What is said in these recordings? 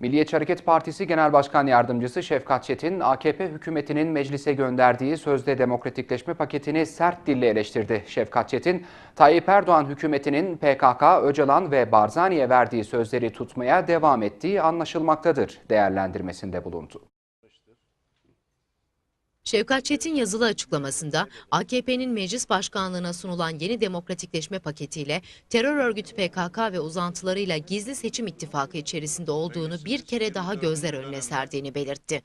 Milliyetçi Hareket Partisi Genel Başkan Yardımcısı Şefkat Çetin, AKP hükümetinin meclise gönderdiği sözde demokratikleşme paketini sert dille eleştirdi. Şefkat Çetin, Tayyip Erdoğan hükümetinin PKK, Öcalan ve Barzani'ye verdiği sözleri tutmaya devam ettiği anlaşılmaktadır değerlendirmesinde bulundu. Şevkat Çetin yazılı açıklamasında AKP'nin meclis başkanlığına sunulan yeni demokratikleşme paketiyle terör örgütü PKK ve uzantılarıyla gizli seçim ittifakı içerisinde olduğunu bir kere daha gözler önüne serdiğini belirtti.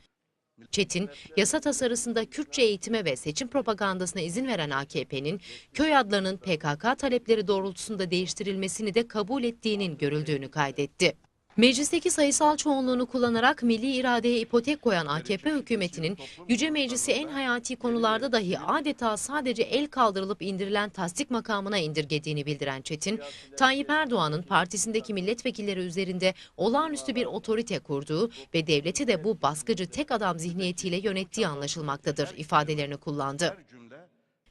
Çetin, yasa tasarısında Kürtçe eğitime ve seçim propagandasına izin veren AKP'nin köy adlarının PKK talepleri doğrultusunda değiştirilmesini de kabul ettiğinin görüldüğünü kaydetti. Meclisteki sayısal çoğunluğunu kullanarak milli iradeye ipotek koyan AKP hükümetinin Yüce Meclisi en hayati konularda dahi adeta sadece el kaldırılıp indirilen tasdik makamına indirgediğini bildiren Çetin, Tayyip Erdoğan'ın partisindeki milletvekilleri üzerinde olağanüstü bir otorite kurduğu ve devleti de bu baskıcı tek adam zihniyetiyle yönettiği anlaşılmaktadır ifadelerini kullandı.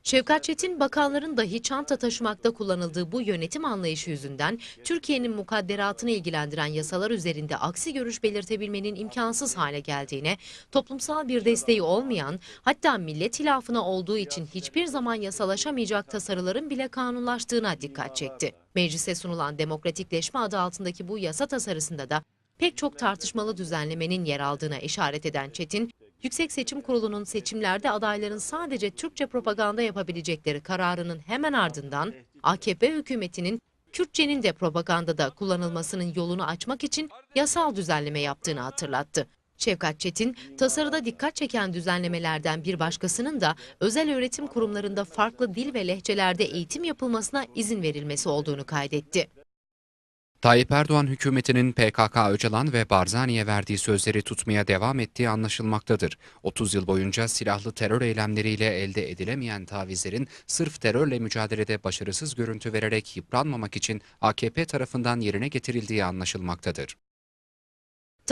Şevkat Çetin, bakanların dahi çanta taşımakta kullanıldığı bu yönetim anlayışı yüzünden Türkiye'nin mukadderatını ilgilendiren yasalar üzerinde aksi görüş belirtebilmenin imkansız hale geldiğine, toplumsal bir desteği olmayan, hatta millet hilafına olduğu için hiçbir zaman yasalaşamayacak tasarıların bile kanunlaştığına dikkat çekti. Meclise sunulan demokratikleşme adı altındaki bu yasa tasarısında da pek çok tartışmalı düzenlemenin yer aldığına işaret eden Çetin, Yüksek Seçim Kurulu'nun seçimlerde adayların sadece Türkçe propaganda yapabilecekleri kararının hemen ardından AKP hükümetinin Kürtçenin de propagandada kullanılmasının yolunu açmak için yasal düzenleme yaptığını hatırlattı. Şevkat Çetin, tasarıda dikkat çeken düzenlemelerden bir başkasının da özel öğretim kurumlarında farklı dil ve lehçelerde eğitim yapılmasına izin verilmesi olduğunu kaydetti. Tayyip Erdoğan hükümetinin PKK, Öcalan ve Barzani'ye verdiği sözleri tutmaya devam ettiği anlaşılmaktadır. 30 yıl boyunca silahlı terör eylemleriyle elde edilemeyen tavizlerin sırf terörle mücadelede başarısız görüntü vererek yıpranmamak için AKP tarafından yerine getirildiği anlaşılmaktadır.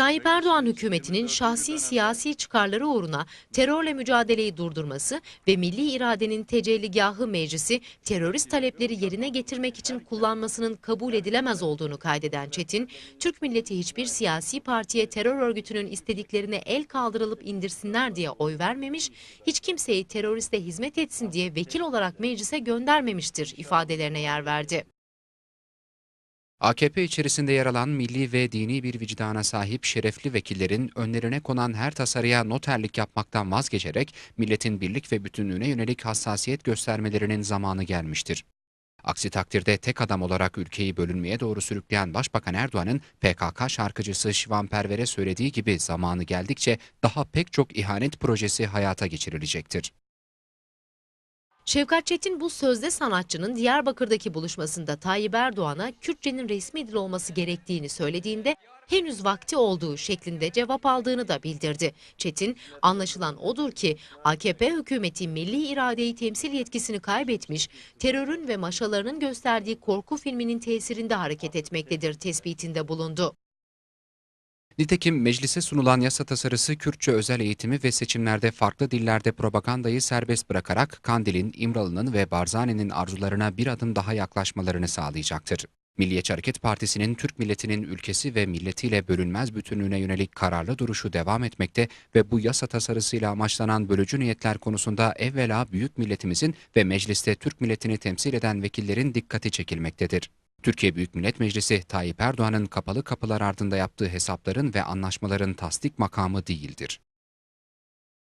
Tayyip Erdoğan hükümetinin şahsi siyasi çıkarları uğruna terörle mücadeleyi durdurması ve milli iradenin tecelligahı meclisi terörist talepleri yerine getirmek için kullanmasının kabul edilemez olduğunu kaydeden Çetin, Türk milleti hiçbir siyasi partiye terör örgütünün istediklerine el kaldırılıp indirsinler diye oy vermemiş, hiç kimseyi teröriste hizmet etsin diye vekil olarak meclise göndermemiştir ifadelerine yer verdi. AKP içerisinde yer alan milli ve dini bir vicdana sahip şerefli vekillerin önlerine konan her tasarıya noterlik yapmaktan vazgeçerek milletin birlik ve bütünlüğüne yönelik hassasiyet göstermelerinin zamanı gelmiştir. Aksi takdirde tek adam olarak ülkeyi bölünmeye doğru sürükleyen Başbakan Erdoğan'ın PKK şarkıcısı Şivan Perver'e söylediği gibi zamanı geldikçe daha pek çok ihanet projesi hayata geçirilecektir. Şevkat Çetin bu sözde sanatçının Diyarbakır'daki buluşmasında Tayyip Erdoğan'a Kürtçenin resmi dil olması gerektiğini söylediğinde henüz vakti olduğu şeklinde cevap aldığını da bildirdi. Çetin, anlaşılan odur ki AKP hükümeti milli iradeyi temsil yetkisini kaybetmiş, terörün ve maşalarının gösterdiği korku filminin tesirinde hareket etmektedir tespitinde bulundu. Nitekim meclise sunulan yasa tasarısı Kürtçe özel eğitimi ve seçimlerde farklı dillerde propagandayı serbest bırakarak Kandil'in, İmralı'nın ve Barzani'nin arzularına bir adım daha yaklaşmalarını sağlayacaktır. Milliyetçi Hareket Partisi'nin Türk milletinin ülkesi ve milletiyle bölünmez bütünlüğüne yönelik kararlı duruşu devam etmekte ve bu yasa tasarısıyla amaçlanan bölücü niyetler konusunda evvela büyük milletimizin ve mecliste Türk milletini temsil eden vekillerin dikkati çekilmektedir. Türkiye Büyük Millet Meclisi Tayyip Erdoğan'ın kapalı kapılar ardında yaptığı hesapların ve anlaşmaların tasdik makamı değildir.